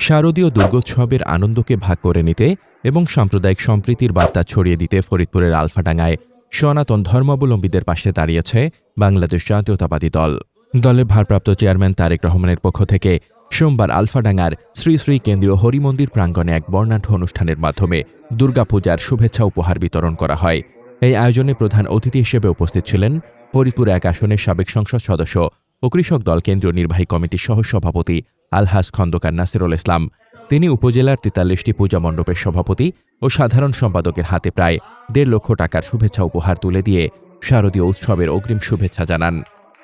শারদীয় দুর্গোৎসবের আনন্দকে ভাগ করে নিতে এবং সাম্প্রদায়িক সম্প্রীতির বার্তা ছড়িয়ে দিতে ফরিদপুরের আলফাডাঙ্গায় সনাতন ধর্মাবলম্বীদের পাশে দাঁড়িয়েছে বাংলাদেশ জাতীয়তাবাদী দল। দলের ভারপ্রাপ্ত চেয়ারম্যান তারেক রহমানের পক্ষ থেকে সোমবার আলফাডাঙ্গার শ্রী শ্রী কেন্দ্রীয় হরিমন্দির প্রাঙ্গণে এক বর্ণাঢ্য অনুষ্ঠানের মাধ্যমে দুর্গাপূজার শুভেচ্ছা উপহার বিতরণ করা হয়। এই আয়োজনে প্রধান অতিথি হিসেবে উপস্থিত ছিলেন ফরিদপুর এক আসনের সাবেক সংসদ সদস্য ও কৃষক দল কেন্দ্রীয় নির্বাহী কমিটির সহ সভাপতি আলহাজ খন্দকার নাসিরুল ইসলাম। তিনি উপজেলার তেতাল্লিশটি পূজা মণ্ডপের সভাপতি ও সাধারণ সম্পাদকের হাতে প্রায় দেড় লক্ষ টাকার শুভেচ্ছা উপহার তুলে দিয়ে শারদীয় উৎসবের অগ্রিম শুভেচ্ছা জানান।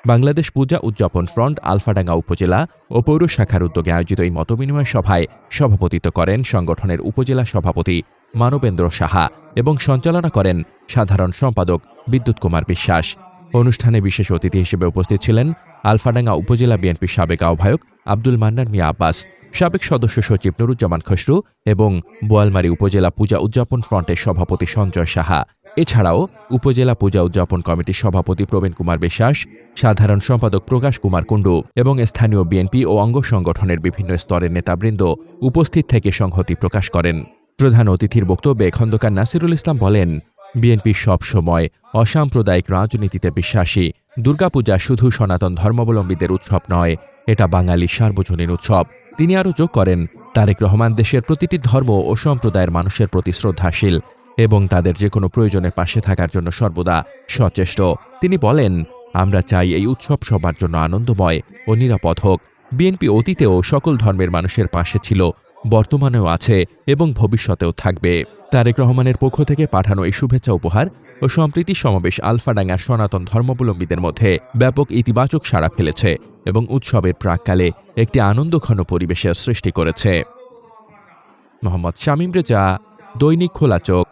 বাংলাদেশ পূজা উদযাপন ফ্রন্ট আলফাডাঙ্গা উপজেলা ও পৌর শাখার উদ্যোগে আয়োজিত এই মতবিনিময় সভায় সভাপতিত্ব করেন সংগঠনের উপজেলা সভাপতি মানবেন্দ্র সাহা এবং সঞ্চালনা করেন সাধারণ সম্পাদক বিদ্যুৎ কুমার বিশ্বাস। অনুষ্ঠানে বিশেষ অতিথি হিসেবে উপস্থিত ছিলেন আলফাডাঙ্গা উপজেলা বিএনপির সাবেক আহ্বায়ক আব্দুল মান্নান মিয়া আব্বাস, সাবেক সদস্য সচিব নুরুজ্জামান খসরু এবং বোয়ালমারী উপজেলা পূজা উদযাপন ফ্রন্টের সভাপতি সঞ্জয় সাহা। এছাড়াও উপজেলা পূজা উদযাপন কমিটির সভাপতি প্রবীণ কুমার বিশ্বাস, সাধারণ সম্পাদক প্রকাশ কুমার কুণ্ডু এবং স্থানীয় বিএনপি ও অঙ্গ সংগঠনের বিভিন্ন স্তরের নেতাবৃন্দ উপস্থিত থেকে সংহতি প্রকাশ করেন। প্রধান অতিথির বক্তব্যে খন্দকার নাসিরুল ইসলাম বলেন বিএনপি সব সময় অসাম্প্রদায়িক রাজনীতিতে বিশ্বাসী। দুর্গাপূজা শুধু সনাতন ধর্মাবলম্বীদের উৎসব নয়, এটা বাঙালি সার্বজনীন উৎসব। তিনি আরও যোগ করেন, তারেক রহমান দেশের প্রতিটি ধর্ম ও সম্প্রদায়ের মানুষের প্রতি শ্রদ্ধাশীল এবং তাদের যে কোনো প্রয়োজনে পাশে থাকার জন্য সর্বদা সচেষ্ট। তিনি বলেন, আমরা চাই এই উৎসব সবার জন্য আনন্দময় ও নিরাপদ হোক। বিএনপি অতীতেও সকল ধর্মের মানুষের পাশে ছিল, বর্তমানেও আছে এবং ভবিষ্যতেও থাকবে। তারেক রহমানের পক্ষ থেকে পাঠানো এই শুভেচ্ছা উপহার ও সম্প্রীতি সমাবেশ আলফাডাঙ্গার সনাতন ধর্মাবলম্বীদের মধ্যে ব্যাপক ইতিবাচক সাড়া ফেলেছে এবং উৎসবের প্রাককালে একটি আনন্দঘন পরিবেশের সৃষ্টি করেছে। মোহাম্মদ শামীম রেজা, দৈনিক খোলা চোখ